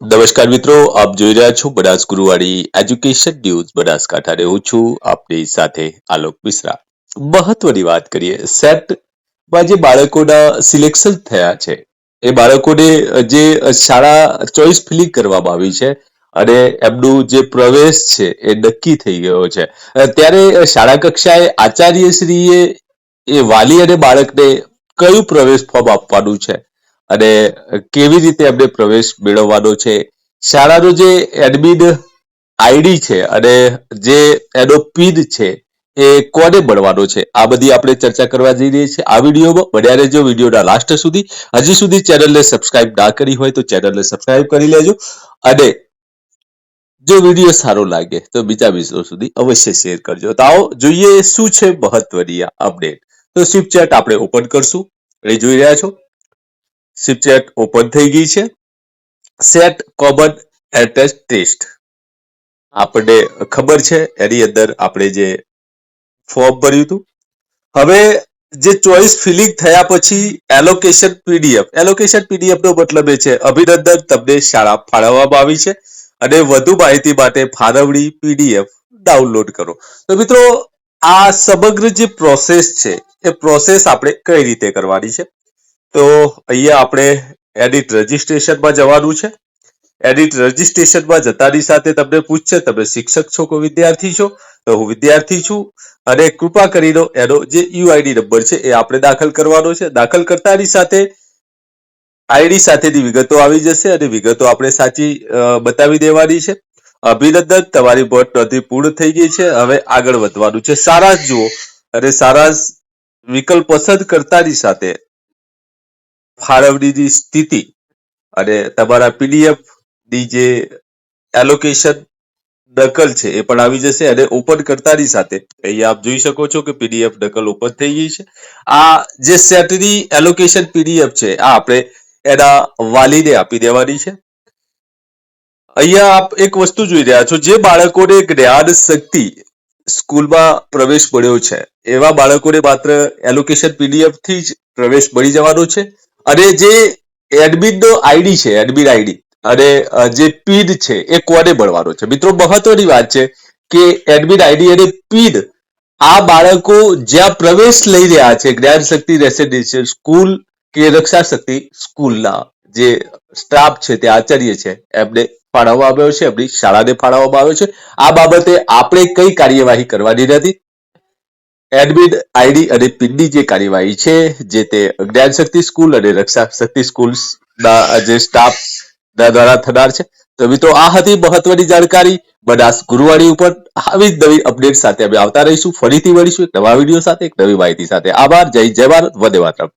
નમસ્કાર મિત્રો, આપ જોઈ રહ્યા છો બનાસ ગુરુવાડી એજ્યુકેશન ન્યૂઝ બનાસકાંઠા રહું છું, આપની સાથે આલોક મિશ્રા. મહત્વની વાત કરીએ, સેટમાં જે બાળકોના સિલેક્શન થયા છે, એ બાળકોને જે શાળા ચોઈસ ફિલિંગ કરવામાં આવી છે અને એમનું જે પ્રવેશ છે, એ નક્કી થઈ ગયો છે. ત્યારે શાળા કક્ષાએ આચાર્યશ્રીએ એ વાલી અને બાળકને કયું પ્રવેશ ફોર્મ આપવાનું છે? અને કેવી રીતે એમને પ્રવેશ મેળવવાનો છે? શાળાનો જે એડમિન આઈડી છે અને જે એનો પિન છે, એ કોને મળવાનો છે? આ બધી આપણે ચર્ચા કરવા જઈ રહી છે આ વિડીયોમાં બન્યા રહેજો વિડીયોના લાસ્ટ સુધી, હજી સુધી ચેનલને સબસ્ક્રાઇબ ના કરી હોય તો ચેનલને સબસ્ક્રાઇબ કરી લેજો અને જો વીડિયો સારો લાગે તો બીજા મિત્રો સુધી અવશ્ય શેર કરજો. તો આવો જોઈએ શું છે મહત્વની અપડેટ તો સ્વીપચેટ આપણે ઓપન કરશું. એ જોઈ રહ્યા છો? શિપ ચેટ ઓપન થઈ ગઈ છે. સેટ કોમન એન્ટ્રન્સ ટેસ્ટ આપણને ખબર છે, એની અંદર આપણે જે ફોર્મ ભર્યું હતું. હવે જે ચોઈસ ફિલિંગ થયા પછી એલોકેશન પીડીએફ એલોકેશન પીડીએફ નો મતલબ એ છે, અભિનંદન તમને શાળા ફાળવવામાં આવી છે અને વધુ માહિતી માટે ફાળવણી પીડીએફ ડાઉનલોડ કરો. તો મિત્રો, આ સમગ્ર જે પ્રોસેસ છે, એ પ્રોસેસ આપણે કઈ રીતે કરવાની છે? તો અહીંયા આપણે એડિટ રજીસ્ટ્રેશનમાં જવાનું છે. એડિટ રજીસ્ટ્રેશનમાં જતાની સાથે તમને પૂછશે, તમે શિક્ષક છો કે વિદ્યાર્થી છો? તો હું વિદ્યાર્થી છું અને કૃપા કરીને એનો જે યુઆઈડી નંબર છે એ આપણે દાખલ કરવાનો છે. દાખલ કરતાની સાથે આઈડી સાથેની વિગતો આવી જશે અને વિગતો આપણે સાચી બતાવી દેવાની છે. અભિનંદન, તમારી ભોટ નોંધણી પૂર્ણ થઈ ગઈ છે. હવે આગળ વધવાનું છે. સારાંશ જુઓ અને સારાંશ વિકલ્પ પસંદ કરતાની સાથે ફાળવણીની સ્થિતિ અને તમારા પીડીએફની જે એલોકેશન નકલ છે એ પણ આવી જશે અને ઓપન કરતાની સાથે અહીંયા આપ જોઈ શકો છો કે પીડીએફ નકલ ઓપન થઈ ગઈ છે. આ જે સેટની એલોકેશન પીડીએફ છે, આ આપણે એના વાલીને આપી દેવાની છે. અહીંયા આપ એક વસ્તુ જોઈ રહ્યા છો, જે બાળકોને જ્ઞાન શક્તિ સ્કૂલમાં પ્રવેશ મળ્યો છે, એવા બાળકોને માત્ર એલોકેશન પીડીએફથી જ પ્રવેશ મળી જવાનો છે. અને જે એડમિન નો આઈડી છે એડમિન આઈડી અને જે પીડ છે, એ કોને મળવાનો છે? મિત્રો, મહત્વની વાત છે કે એડમિન આઈડી અને પીડ આ બાળકો જ્યાં પ્રવેશ લઈ રહ્યા છે, જ્ઞાન શક્તિ રેસિડેન્શિયલ સ્કૂલ કે રક્ષા શક્તિ સ્કૂલના જે સ્ટાફ છે, તે આચાર્ય છે, એમને ફાળવવામાં આવ્યો છે, એમની શાળાને ફાળવવામાં આવ્યો છે. આ બાબતે આપણે કઈ કાર્યવાહી કરવાની નથી. એડમિન આઈડી અને પિનની જે કાર્યવાહી છે, જે તે જ્ઞાન શક્તિ સ્કૂલ અને રક્ષા શક્તિ સ્કૂલના જે સ્ટાફ દ્વારા થનાર છે. તો મિત્રો, આ હતી મહત્વની જાણકારી. બનાસ ગુરુવાણી ઉપર આવી જ નવી અપડેટ સાથે અમે આવતા રહીશું. ફરીથી મળીશું એક નવા વીડિયો સાથે, એક નવી માહિતી સાથે. આભાર. જય જય ભારત. વંદે માતરમ.